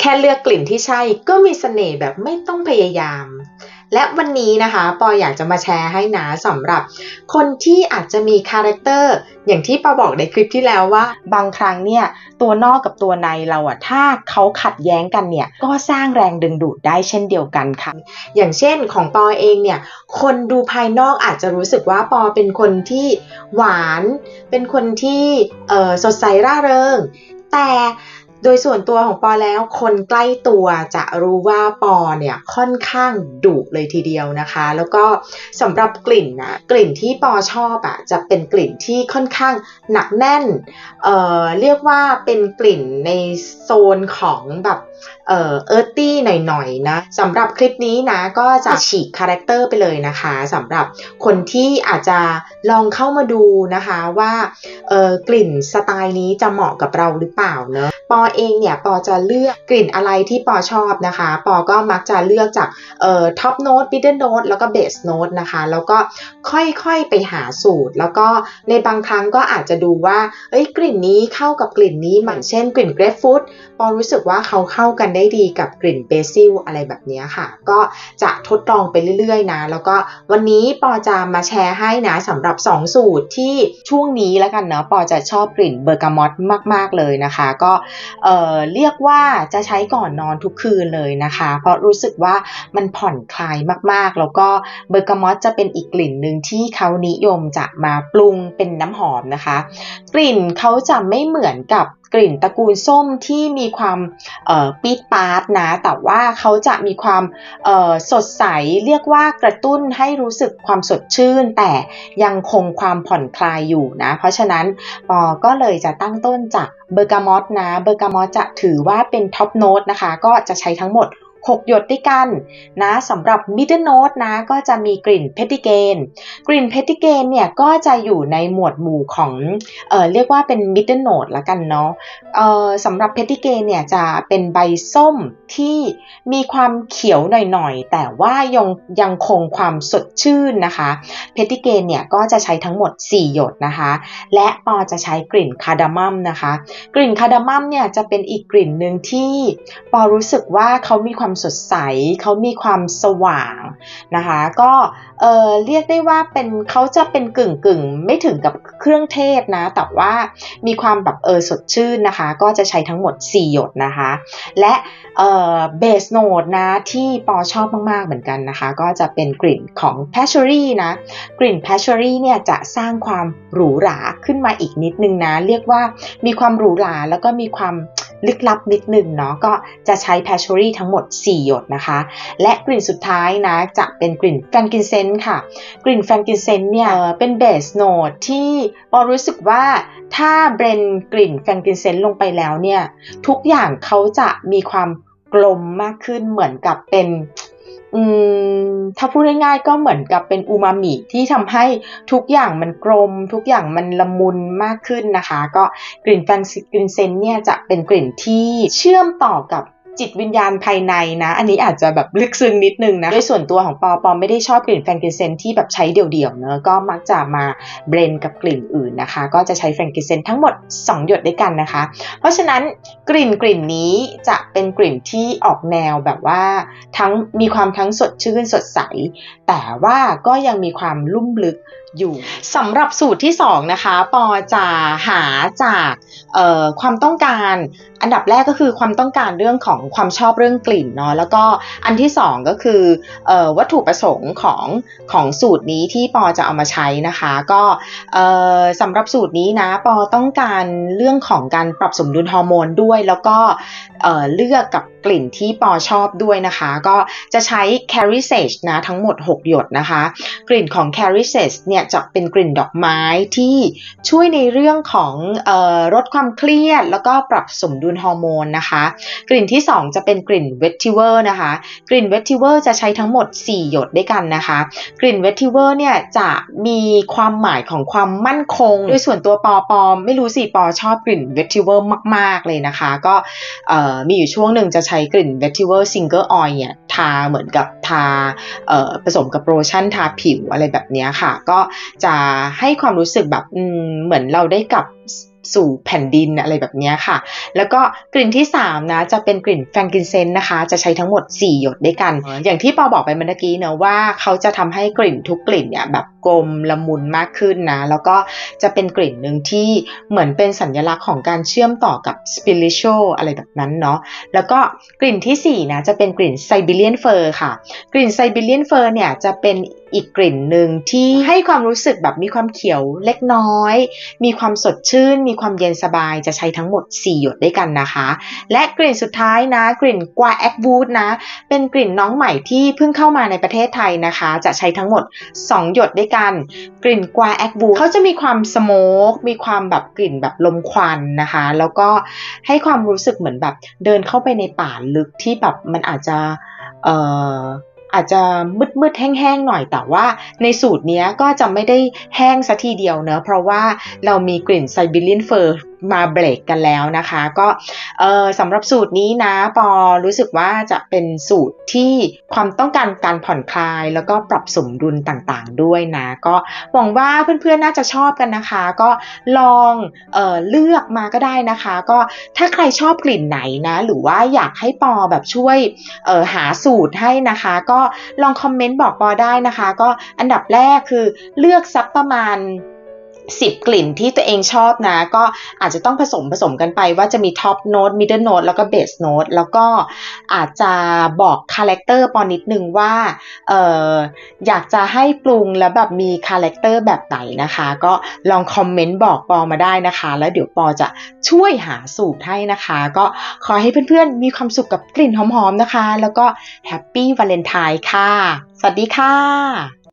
แค่เลือกกลิ่นที่ใช่ก็มีเสน่ห์แบบไม่ต้องพยายาม และวันนี้นะคะ ปออยากจะมาแชร์ให้นะสำหรับ คนที่อาจจะมีคาแรคเตอร์อย่างที่ปอบอกในคลิปที่แล้วว่า บางครั้งเนี่ยตัวนอกกับตัวในเราอะถ้าเขาขัดแย้งกันเนี่ยก็สร้างแรงดึงดูดได้เช่นเดียวกันค่ะ อย่างเช่นของปอเองเนี่ยคนดูภายนอกอาจจะรู้สึกว่าปอเป็นคนที่หวาน เป็นคนที่สดใสร่าเริง แต่ โดยส่วนตัวของปอแล้วคนใกล้ตัวจะรู้ว่าปอเนี่ยค่อนข้างดุเลยทีเดียวนะคะ แล้วก็สำหรับกลิ่นนะกลิ่นที่ปอชอบอะจะเป็นกลิ่นที่ค่อนข้างหนักแน่นเอ่อเรียกว่าเป็นกลิ่นในโซนของแบบเอ่อเอิร์ตี้หน่อยๆนะสำหรับคลิปนี้นะก็จะฉีกคาแรคเตอร์ไปเลยนะคะสำหรับคนที่อาจจะลองเข้ามาดูนะคะว่าเอ่อกลิ่นสไตล์นี้จะเหมาะกับเราหรือเปล่าเนอะปอเองเนี่ยปอจะเลือกกลิ่นอะไรที่ปอชอบนะคะ ปอก็มักจะเลือกจากเอ่อท็อปโน้ตมิดเดิลโน้ตแล้วก็เบสโน้ตนะคะแล้วก็ค่อยๆไปหาสูตร แล้วก็ในบางครั้งก็อาจจะดูว่าเอ้ยกลิ่นนี้เข้ากับกลิ่นนี้เหมือนเช่นกลิ่นเกรฟฟูดปอรู้สึกว่าเขาเข้ากันได้ดีกับกลิ่นเบซิลอะไรแบบนี้ค่ะ ก็จะทดลองไปเรื่อยๆนะ แล้วก็วันนี้ปอจะมาแชร์ให้นะสำหรับ 2 สูตรที่ช่วงนี้แล้วกันเนาะปอจะชอบกลิ่นเบอร์กามอตมาก ๆเลยนะคะ ก็เอ่อเรียกว่าจะใช้ก่อนนอนทุกคืนเลยนะคะ เพราะรู้สึกว่ามันผ่อนคลายมากๆ แล้วก็เบอร์กามอตจะเป็นอีกกลิ่นหนึ่งที่เขานิยมจะมาปรุงเป็นน้ำหอมนะคะ กลิ่นเขาจะไม่เหมือนกับ กลิ่นตระกูลส้มที่มีความปี๊ดปาร์ตนะ แต่ว่าเขาจะมีความสดใสเรียกว่ากระตุ้นให้รู้สึกความสดชื่น แต่ยังคงความผ่อนคลายอยู่นะ เพราะฉะนั้นปอก็เลยจะตั้งต้นจากเบอร์กามอตนะ เบอร์กามอตจะถือว่าเป็นท็อปโน้ตนะคะ ก็จะใช้ทั้งหมด 6 หยดด้วยกันนะสำหรับ middle note นะก็จะมีกลิ่นเพติเกนกลิ่นเพติเกนเนี่ยก็จะอยู่ในหมวดหมู่ของเออเรียกว่าเป็น middle note ละกันเนาะเออสำหรับเพติเกนเนี่ยจะเป็นใบส้มที่มีความเขียวหน่อยๆ แต่ว่ายังยังคงความสดชื่นนะคะเพติเกนเนี่ยก็จะใช้ทั้งหมด 4 หยดนะคะ และปอจะใช้กลิ่นคาร์ดามัมนะคะ กลิ่นคาร์ดามัมเนี่ยจะเป็นอีกกลิ่นหนึ่งที่ปอรู้สึกว่าเขามีความสดใส เขามีความสว่างนะคะ ก็เออเรียกได้ว่าเป็นเขาจะเป็นกึ่งกึ่งไม่ถึงกับเครื่องเทศนะ แต่ว่ามีความแบบเออสดชื่นนะคะ ก็จะใช้ทั้งหมด 4 หยดนะคะ และเออเบสโนดนะที่ปอชอบมาก ๆ เหมือนกันนะคะ ก็จะเป็นกลิ่นของ p a s s i o r y นะ กลิ่น p a s s i o r y เนี่ยจะสร้างความหรูหราขึ้นมาอีกนิดนึงนะ เรียกว่ามีความหรูหราแล้วก็มีความ ลึกลับนิดหนึ่งเนาะก็จะใช้ p a s s i o r y ทั้งหมด 4 หยดนะคะ และกลิ่นสุดท้ายนะจะเป็นกลิ่นแฟงกินเซนค่ะ กลิ่นแฟงกินเซนเนี่ยเป็นเบสโนดที่ปอรู้สึกว่าถ้าเบรนกลิ่นแฟงกินเซนลงไปแล้วเนี่ยทุกอย่างเขาจะมีความกลมมากขึ้นเหมือนกับเป็นอืม ถ้าพูดง่ายๆก็เหมือนกับเป็นอูมามิที่ทำให้ทุกอย่างมันกลม ทุกอย่างมันละมุนมากขึ้นนะคะ ก็กลิ่นแฟนซีกลิ่นเซนเนี่ยจะเป็นกลิ่นที่เชื่อมต่อกับ จิตวิญญาณภายในนะ อันนี้อาจจะแบบลึกซึ้งนิดนึงนะโดยส่วนตัวของปอปอไม่ได้ชอบกลิ่นแฟรงกินเซนที่แบบใช้เดี่ยวๆเนอะก็มักจะมาเบรนกับกลิ่นอื่นนะคะ ก็จะใช้แฟรงกินเซนทั้งหมด 2 หยดด้วยกันนะคะ เพราะฉะนั้นกลิ่นกลิ่นนี้จะเป็นกลิ่นที่ออกแนวแบบว่าทั้งมีความทั้งสดชื่นสดใส แต่ว่าก็ยังมีความลุ่มลึก อยู่สำหรับสูตรที่2นะคะปอจะหาจากความต้องการอันดับแรกก็คือความต้องการเรื่องของความชอบเรื่องกลิ่นเนาะแล้วก็อันที่ 2 ก็คืออวัตถุประสงค์ของของสูตรนี้ที่ปอจะเอามาใช้นะคะ ก็สำหรับสูตรนี้นะปอต้องการเรื่องของการปรับสมดุลฮอร์โมนด้วย แล้วก็เลือกกับ กลิ่นที่ปอชอบด้วยนะคะ ก็จะใช้ Carry Sage นะทั้งหมด 6 หยดนะคะ กลิ่นของ Carry Sage เนี่ยจะเป็นกลิ่นดอกไม้ที่ช่วยในเรื่องของลดความเครียด แล้วก็ปรับสมดุลฮอร์โมนนะคะ กลิ่นที่ 2 จะเป็นกลิ่น Vetiver นะคะ กลิ่น Vetiver จะใช้ทั้งหมด 4 หยดด้วยกันนะคะ กลิ่น Vetiver เนี่ยจะมีความหมายของความมั่นคง โดยส่วนตัวปอปอไม่รู้สิปอชอบกลิ่น Vetiver มาก ๆ เลยนะคะ ก็มีอยู่ช่วงหนึ่งจะใช้กลิ่น Vetiver Single Oil เนี่ยทาเหมือนกับทาผสมกับโลชั่นทาผิวอะไรแบบนี้ค่ะ ก็จะให้ความรู้สึกแบบเหมือนเราได้กลับสู่แผ่นดินอะไรแบบเนี้ยค่ะ แล้วก็กลิ่นที่ 3 นะ จะเป็นกลิ่นแฟรงกินเซนต์นะคะ จะใช้ทั้งหมด 4 หยดด้วยกัน อย่างที่ปอบอกไปเมื่อกี้เนอะว่าเขาจะทำให้กลิ่นทุกกลิ่นเนี่ยแบบ กลมละมุนมากขึ้นนะ แล้วก็จะเป็นกลิ่นหนึ่งที่เหมือนเป็นสัญลักษณ์ของการเชื่อมต่อกับ spiritual อะไรแบบนั้นเนาะ แล้วก็กลิ่นทีสี่4 นะ จะเป็นกลิ่นไซบีเรียนเฟอร์ค่ะ กลิ่นไซบีเรียนเฟอร์เนี่ยจะเป็นอีกกลิ่นหนึ่งที่ให้ความรู้สึกแบบมีความเขียวเล็กน้อย มีความสดชื่น มีความเย็นสบายจะใช้ทั้งหมด 4 หยดด้วยกันนะคะ และกลิ่นสุดท้ายนะ กลิ่นกวาแอคบูดนะ เป็นกลิ่นน้องใหม่ที่เพิ่งเข้ามาในประเทศไทยนะคะ จะใช้ทั้งหมด 2 หยดด้วยกันกลิ่นกวาแอคบูเขาจะมีความสโมกมีความแบบกลิ่นแบบลมควันนะคะ แล้วก็ให้ความรู้สึกเหมือนแบบเดินเข้าไปในป่าลึกที่แบบมันอาจจะเอ่ออาจจะมืดมืดแห้งๆหน่อยแต่ว่าในสูตรนี้ก็จะไม่ได้แห้งสัทีเดียวเนอะเพราะว่าเรามีกลิ่นไซบีเรียนเฟอร์ มาเบรกกันแล้วนะคะ ก็สำหรับสูตรนี้นะปอรู้สึกว่าจะเป็นสูตรที่ความต้องการการผ่อนคลาย แล้วก็ปรับสมดุลต่างๆ ด้วยนะ ก็หวังว่าเพื่อนๆน่าจะชอบกันนะคะ ก็ลองเออเลือกมาก็ได้นะคะ ก็ถ้าใครชอบกลิ่นไหนนะ หรือว่าอยากให้ปอแบบช่วยออหาสูตรให้นะคะ ก็ลองคอมเมนต์บอกปอได้นะคะ ก็อันดับแรกคือเลือกสักประมาณ 10 กลิ่นที่ตัวเองชอบนะ ก็อาจจะต้องผสมผสมกันไปว่าจะมีท็อปโน้ตมิดเดิลโน้ตแล้วก็เบสโน้ตแล้วก็อาจจะบอกคาแรคเตอร์ปอนิดนึงว่าเอออยากจะให้ปรุงแล้วแบบมีคาแรคเตอร์แบบไหนนะคะ ก็ลองคอมเมนต์บอกปอมาได้นะคะ แล้วเดี๋ยวปอจะช่วยหาสูตรให้นะคะ ก็ขอให้เพื่อนๆมีความสุขกับกลิ่นหอมๆนะคะ แล้วก็แฮปปี้วาเลนไทน์ค่ะ สวัสดีค่ะ